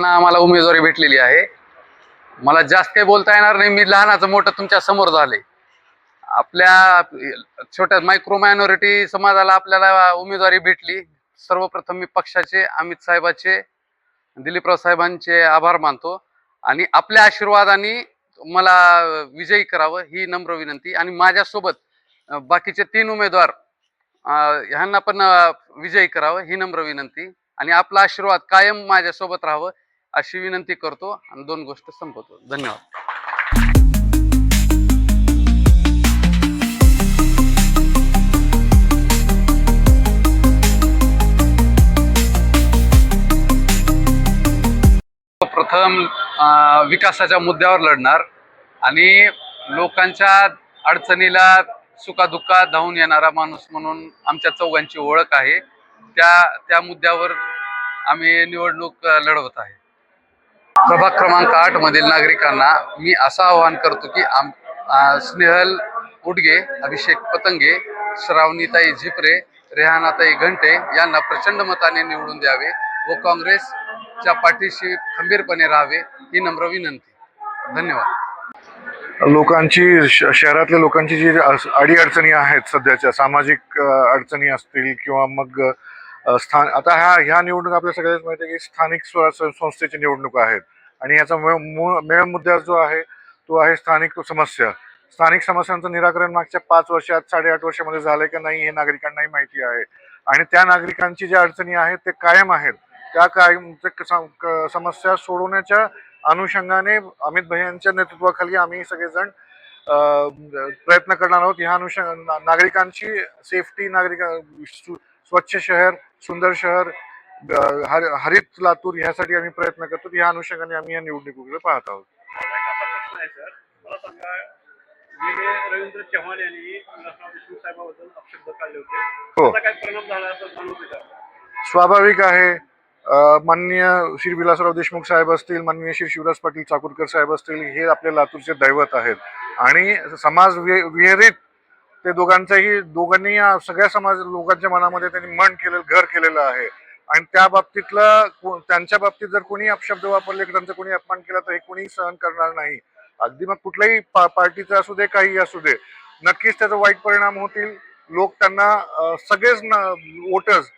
ना आम्हाला उमेदवारी भेटलेली आहे. मला जास्त काही बोलता येणार नाही. मी लहानाचं मोठं तुमच्यासमोर झाले. आपल्या छोट्या मायक्रो मायनॉरिटी समाजाला आपल्याला उमेदवारी भेटली. सर्वप्रथम मी पक्षाचे अमित साहेबाचे दिलीपराव साहेबांचे आभार मानतो. आणि आपल्या आशीर्वादाने मला विजयी करावं ही नम्र विनंती. आणि माझ्यासोबत बाकीचे तीन उमेदवार ह्यांना पण विजयी करावं ही नम्र विनंती. आणि आपला आशीर्वाद कायम माझ्यासोबत राहावं. अशी विनंती करतो आणि दोन गोष्ट संपवतो. धन्यवाद. प्रथम विकासाच्या मुद्द्यावर लढणार आणि लोकांच्या अडचणीला सुखादुःखात धावून येणारा माणूस म्हणून आमच्या चौघांची ओळख आहे. त्या त्या मुद्द्यावर आम्ही निवडणूक लढवत आहे. प्रभाग क्रमांक आठ मधील नागरिकांना मी असं आवाहन करतो की आम स्नेहल उडगे अभिषेक पतंगे श्रावणीताई झिपरे रेहानाताई घंटे यांना प्रचंड मताने निवडून द्यावे व काँग्रेसच्या पाठीशी खंबीरपणे राहावे ही नम्र विनंती. धन्यवाद. लोकांची शहरातल्या लोकांची जी अडीअडचणी आहेत सध्याच्या सामाजिक अडचणी असतील किंवा मग स्थान आता ह्या ह्या निवडणूक आपल्या सगळ्याच माहिती आहे की स्थानिक स्व- संस्थेची निवडणूक आहेत. आणि ह्याचा मूळ- मूळ- मेळ मुद्दा जो आहे तो आहे स्थानिक समस्या. स्थानिक समस्यांचं निराकरण मागच्या पाच वर्षात साडेआठ वर्षामध्ये झालंय का नाही हे नागरिकांनाही माहिती आहे. आणि त्या नागरिकांची ज्या अडचणी आहेत ते कायम आहेत. त्या कायम ते क- क- समस्या सोडवण्याच्या अनुषंगाने अमित भैयांच्या नेतृत्वाखाली आम्ही सगळेजण प्रयत्न करणार आहोत. ह्या अनुषंग ना- नागरिकांची सेफ्टी नागरिक स्वच्छ शहर सुंदर शहर हर- हरित लातूर ह्यासाठी आम्ही प्रयत्न करतो. ह्या अनुषंगाने आम्ही या निवडणुकीकडे पाहत आहोत. रवींद्र चव्हाण यांनी अपशब्द काढले होते. हो. स्वाभाविक आहे. माननीय श्री विलासराव देशमुख साहेब असतील माननीय श्री शिवराज पाटील चाकूरकर साहेब असतील हे आपल्या लातूरचे दैवत आहेत. आणि समाज विहिरीत ते दोघांचंही दोघांनी या सगळ्या समाज लोकांच्या मनामध्ये त्यांनी मन केलेलं घर केलेलं आहे. आणि त्या बाबतीतलं त्यांच्या बाबतीत जर कोणी अपशब्द वापरले की त्यांचा कोणी अपमान केला तर हे कोणी सहन करणार नाही. अगदी मग कुठल्याही पा पार्टीचं असू दे काही असू दे नक्कीच त्याचा वाईट परिणाम होतील. लोक त्यांना सगळेच वोटर्स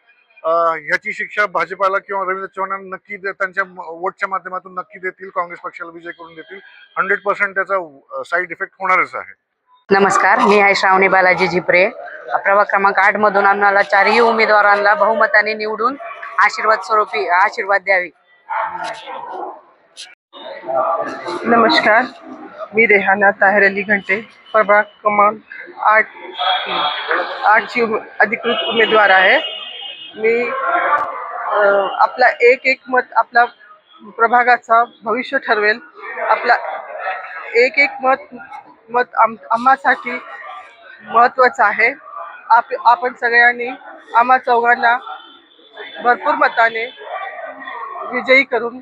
ह्याची शिक्षा भाजपाला किंवा रवींद्र चव्हाणांना नक्की दे- त्यांच्या वोटच्या माध्यमातून नक्की देतील काँग्रेस पक्षाला विजय करून देतील. हंड्रेड पर्सेंट त्याचा साईड इफेक्ट होणारच आहे. नमस्कार मी आहे श्रावणी बालाजी झिपरे. प्रभाग क्रमांक आठ मधून आम्हाला चारही उमेदवारांना बहुमताने निवडून आशीर्वाद स्वरूपी आशीर्वाद द्यावे. नमस्कार मी रेहाना ताहेर अली घंटे प्रभाग क्रमांक आठ आठची उम अधिकृत उमेदवार आहे. मी आपला एक एक मत आपला प्रभागाचा भविष्य ठरवेल. आपला एक एक मत मत आम आम्हासाठी महत्त्वाचं आहे. आप आपण सगळ्यांनी आम्हा चौघांना भरपूर मताने विजयी करून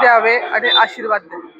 द्यावे आणि आशीर्वाद द्यावे.